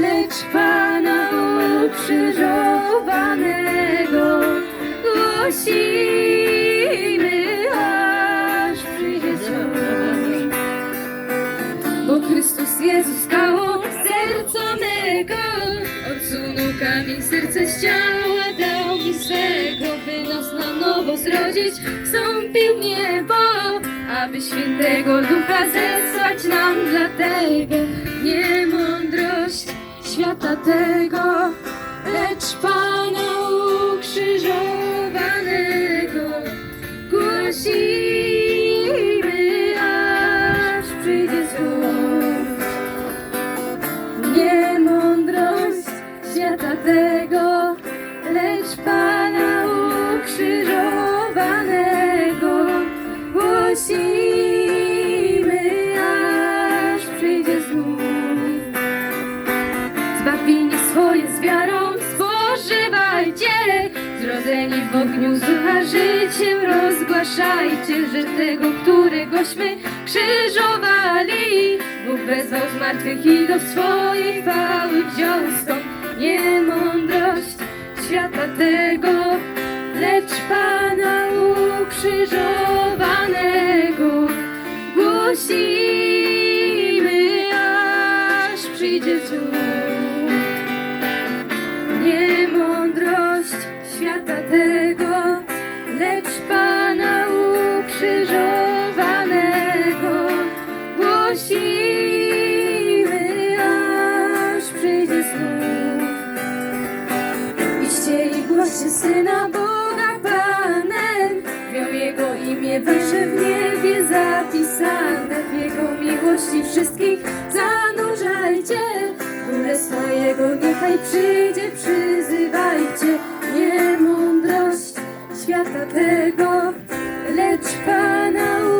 Lecz Pana ukrzyżowanego głosimy, aż przyjdzie cud. Bo Chrystus Jezus skałą serca mego Odsunął kamień serce z ciała Dał mi swego, by nas na nowo zrodzić Wstąpił niebo, aby świętego ducha zesłać nam Dlatego świata tego Lecz Pana ukrzyżowanego Głosimy, aż przyjdzie cud. Nie mądrość świata tego, lecz Pana ukrzyżowanego głosimy, Zbawienie swoje z wiarą spożywajcie, zrodzeni w ogniu z ducha życiem rozgłaszajcie, że tego, któregośmy krzyżowali, Bóg wezwał z i do swojej chwały wziął stąd niemądrość świata tego, lecz Pana ukrzyżowanego głosimy, aż przyjdzie cud. Syna Boga Panem, miał Jego imię wyższe w niebie zapisane. W Jego miłości wszystkich zanurzajcie, Królestwo Jego niechaj przyjdzie, przyzywajcie. Nie mądrość świata tego, lecz Pana